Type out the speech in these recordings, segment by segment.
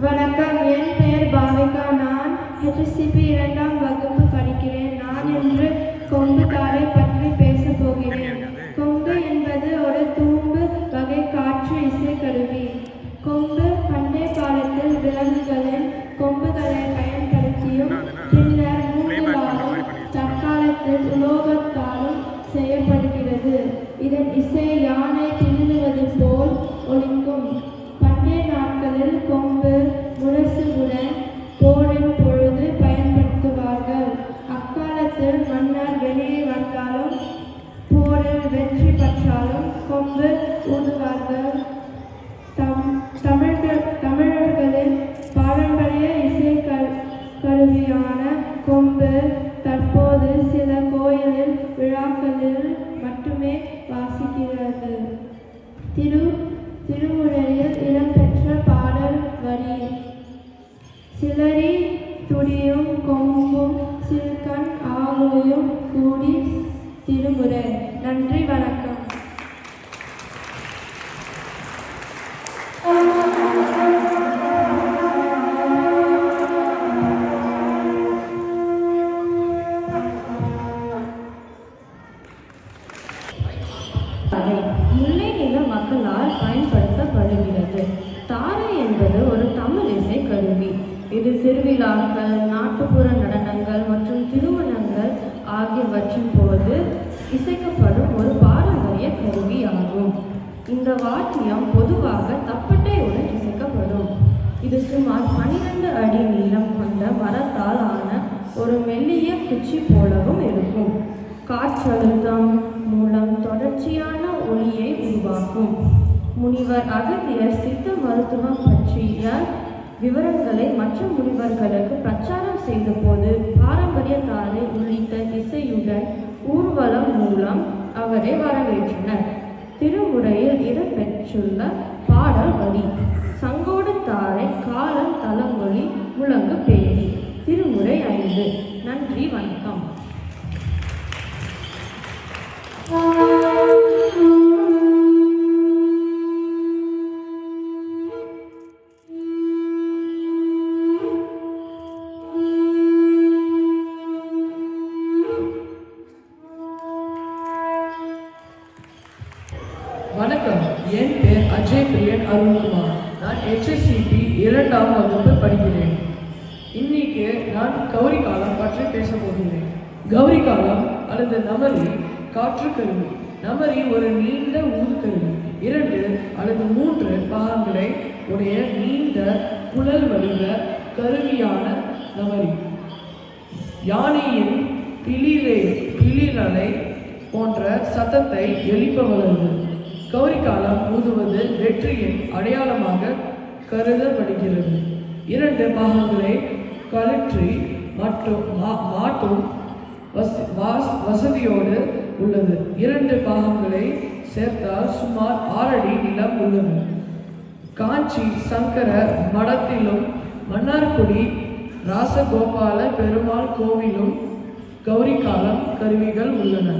வணக்கம். என் பெயர் பாவிகா. நான் ஹெச்எஸ்சிபி இரண்டாம் வகுப்பு படிக்கிறேன். நான் இன்று கொண்டு காரை திரு திருமுறையில் இடம்பெற்ற பாடல் வரி. சிலரி துடியும் கொம்பும் சிறுகண் ஆகுயும் கூடி திருமுறை. நன்றி வணக்கம். ஆகியவற்றின் போது இசைக்கப்படும் ஒரு பாரம்பரிய கருவி ஆகும் இந்த வாத்தியம் பொதுவாக தப்பட்டையுடன் இசைக்கப்படும். இது சுமார் 12 அடி நீளம் கொண்ட மரத்தால் ஆன ஒரு மெல்லிய குச்சி போலவும் இருக்கும். காற்றழுத்தம் மூலம் தொடர்ச்சியான ஒளியை உருவாக்கும். முனிவர் அகத்தியர் சித்த மருத்துவம் பற்றிய விவரங்களை மற்ற முனிவர்களுக்கு பிரச்சாரம் செய்தபோது பாரம்பரிய தாரை உள்ளிட்ட இசையுடன் ஊர்வலம் மூலம் அவரை வரவேற்றனர். திருமுறையில் இடம்பெற்றுள்ள பாடல் வரி சங்கோடு தாரை காலம் தலமொழி முழங்கு பேரி திருமுறை ஐந்து. நன்றி வணக்கம். பேர் அஜய் அருண்குமார். நான் ஹெச்எஸ்சிபி இரண்டாம் வகுப்பு படிக்கிறேன். இன்னைக்கு நான் கௌரி காலம் பற்றி பேச போகிறேன் கௌரி காலம் அல்லது நமரி காற்று கருவி. நமரி ஒரு நீண்ட ஊதுக்கருவி இரண்டு அல்லது மூன்று பாகங்களை உடைய நீண்ட குழல் வடிவ கருவியான நமரி யானையின் பிளிரே பிளிரலை போன்ற சத்தத்தை எழுப்பவல்லது கௌரிக்காலம் ஊதுவது வெற்றியின் அடையாளமாக கருதப்படுகிறது. இரண்டு பாகங்களை கழற்றி மற்றும் மா- மாட்டும் வச- வசதியோடு உள்ளது. இரண்டு பாகங்களை சேர்த்தால் சுமார் ஆறடி நிலம் உள்ளது. காஞ்சி சங்கர மடத்திலும் மன்னார்குடி ராசகோபால பெருமாள் கோவிலும் கௌரிகாலம் கருவிகள் உள்ளன.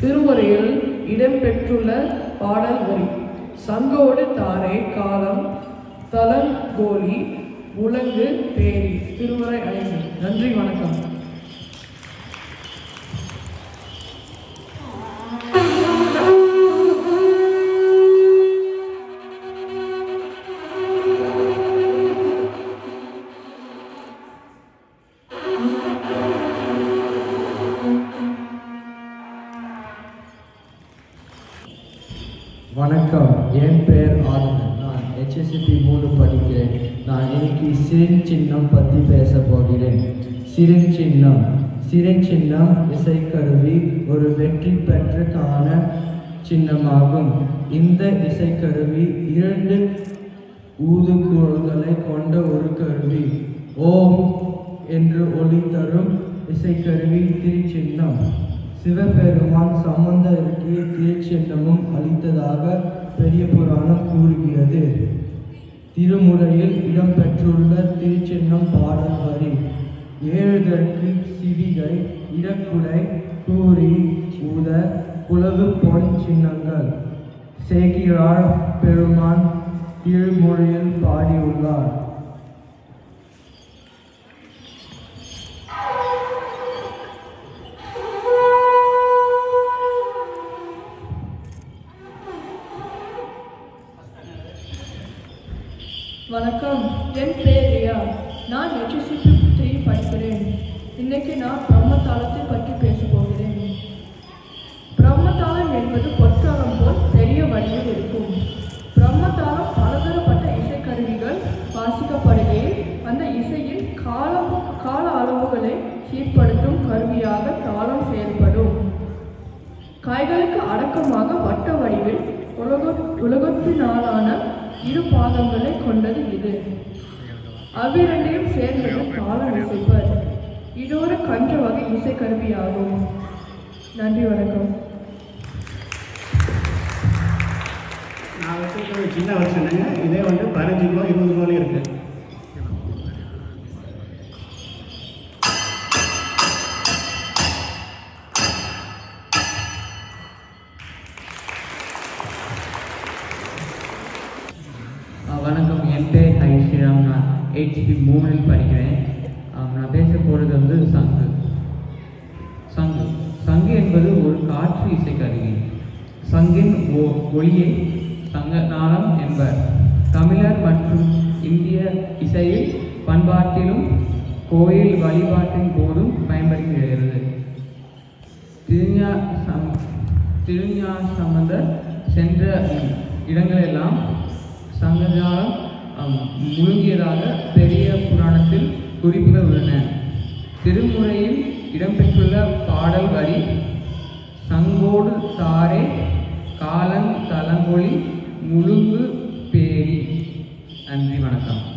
திருமுறையில் இடம்பெற்றுள்ள பாடல் வரி. சங்கோடு தாரே காலம் தலங்கோலி உலங்கு பேரி. திருமுறை ஐந்து நன்றி வணக்கம். இன்னைக்கு சிரின் சின்னம் பற்றி பேச போகிறேன். சிரின் சின்னம் சிரின் சின்னம் இசைக்கருவி ஒரு வெற்றி பெற்ற காண சின்னமாகும். இந்த இசைக்கருவி இரண்டு ஊதுகுழல்களை கொண்ட ஒரு கருவி. ஓம் என்று ஒளி தரும் இசைக்கருவி திருச்சின்னம் சிவபெருமான் சம்பந்தருக்கு திருச்சின்னமும் அளித்ததாக பெரிய புராணம் கூறுகிறது. திருமுறையில் இடம்பெற்றுள்ள திருச்சின்னம் பாடல் வரி ஏழுதற்கு சிவிகை இடக்குலை கூறி ஊத குலவு பொன் சின்னங்கள். சேகிரார் பெருமான் திருமொழியில் பாடியுள்ளார். வணக்கம். என் பெயர் ரியா. நான் ஹெச்எஸ்சிபி த்ரீ படிக்கிறேன். இன்னைக்கு நான் பிரம்மதாளத்தை பற்றி பேச போகிறேன். பிரம்மதாளம் என்பது பொற்காலம் போல் பெரிய வடிவில் இருக்கும். பிரம்மதாளம் பலதரப்பட்ட இசைக்கருவிகள் வாசிக்கப்படுகையில் அந்த இசையின் காலம் கால அளவுகளை சீர்படுத்தும் கருவியாக தாளம் செயல்படும். காய்களுக்கு அடக்கமாக வட்ட வடிவில் உலக உலகத்தினாலான இரு பாதங்களை கொண்டது இது. அவ்விரண்டையும் சேர்ந்தது காலம் இசைப்பர். இது ஒரு கன்ற வகை இசைக்கருவியாகும். நன்றி வணக்கம். நான் வச்சிருக்கிறது சின்ன வருஷனுங்க இதே வந்து பதினஞ்சு கிலோ இருபது கிலோலையும் இருக்குது என் பேர் ஹை ஸ்ரீராம் நான் ஹெச்பி மூணில் படிக்கிறேன். நான் பேச போகிறது வந்து சங்கு. சங்கு. சங்கு என்பது ஒரு காற்று இசைக்கருவி. சங்கின் ஒ ஒளியை சங்கநாளம் என்பர். தமிழர் மற்றும் இந்திய இசையில் பண்பாட்டிலும் கோயில் வழிபாட்டின் போதும் பயன்படுகிறது. திருஞா சம் திருஞா சம்பந்த சென்ற இடங்களெல்லாம் சங்கஜாலம் முழுங்கியதாக பெரிய புராணத்தில் குறிப்புகள் உள்ளன. திருமுறையில் இடம்பெற்றுள்ள பாடல் வரி சங்கோடு தாரே காலன் தலங்கொழி முழுங்கு பேரி. நன்றி வணக்கம்.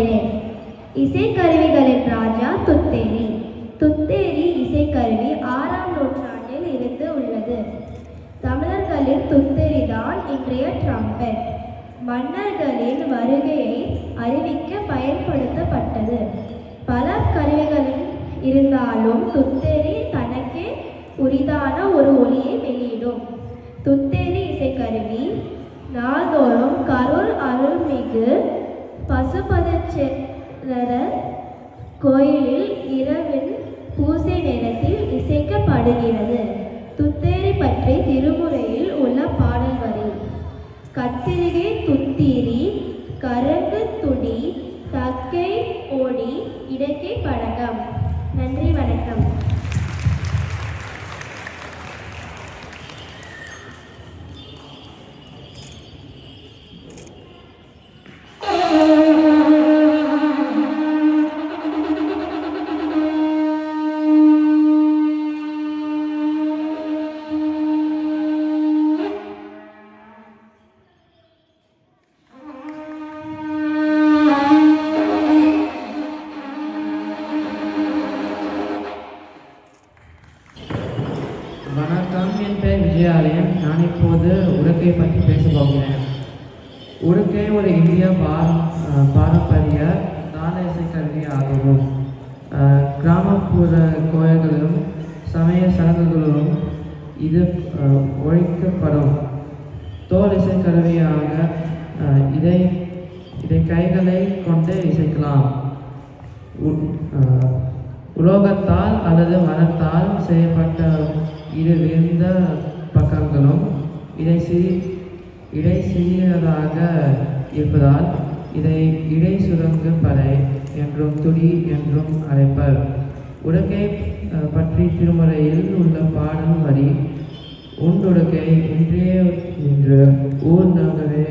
பேச இசைக்கருவிகளின் ராஜா துத்தேரி துத்தேரி இசைக்கருவி ஆறாம் நூற்றாண்டில் இருந்து உள்ளது. தமிழர்களின் துத்தேரி தான் இன்றைய ட்ரம்பெட் மன்னர்களின் வருகையை அறிவிக்க பயன்படுத்தப்பட்டது. பல கருவிகளில் இருந்தாலும் துத்தேரி தனக்கே உரிதான ஒரு ஒளியை வெளியிடும். துத்தேரி இசைக்கருவி நாள்தோறும் கரூர் அருள்மிகு பசுபதச்சேரர் கோயிலில் இரவின் பூசை நேரத்தில் இசைக்கப்படுகிறது. துத்தேரி பற்றி திருமுறையில் உள்ள பாடல் வரி. கத்திரிகை துத்தீரி கரங்கு துடி தக்கை ஓடி இடக்கை படகம். நன்றி. உடுக்கை ஒரு இந்திய பார பாரம்பரிய தாள கல்வி ஆகவும். கிராமப்புற கோயில்களிலும் சமய சடங்குகளும் இது ஒழிக்கப்படும். தோல் இசைக்கருவியாக இதை இதை கைகளை கொண்டு இசைக்கலாம். உ- உலோகத்தால் அல்லது மரத்தால் செய்யப்பட்ட இரு விருந்த பக்கங்களும் இதை சிறி இடை சிறியதாக இருப்பதால் இதை இடை சுரங்கு பறை என்றும் துடி என்றும் அழைப்பர். உடக்கை பற்றி திருமுறையில் உள்ள பாடல் வரி உண்டுடக்கை இன்றே என்று ஊர் நகரே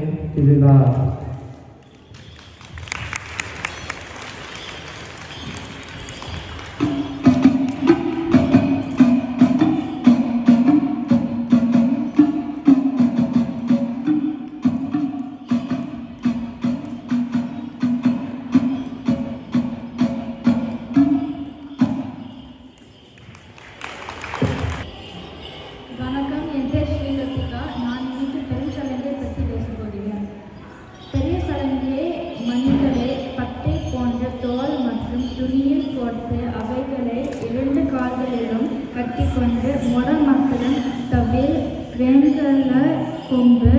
கொண்டு முடமக்களும் தவில் வேண்டுதல கொண்டு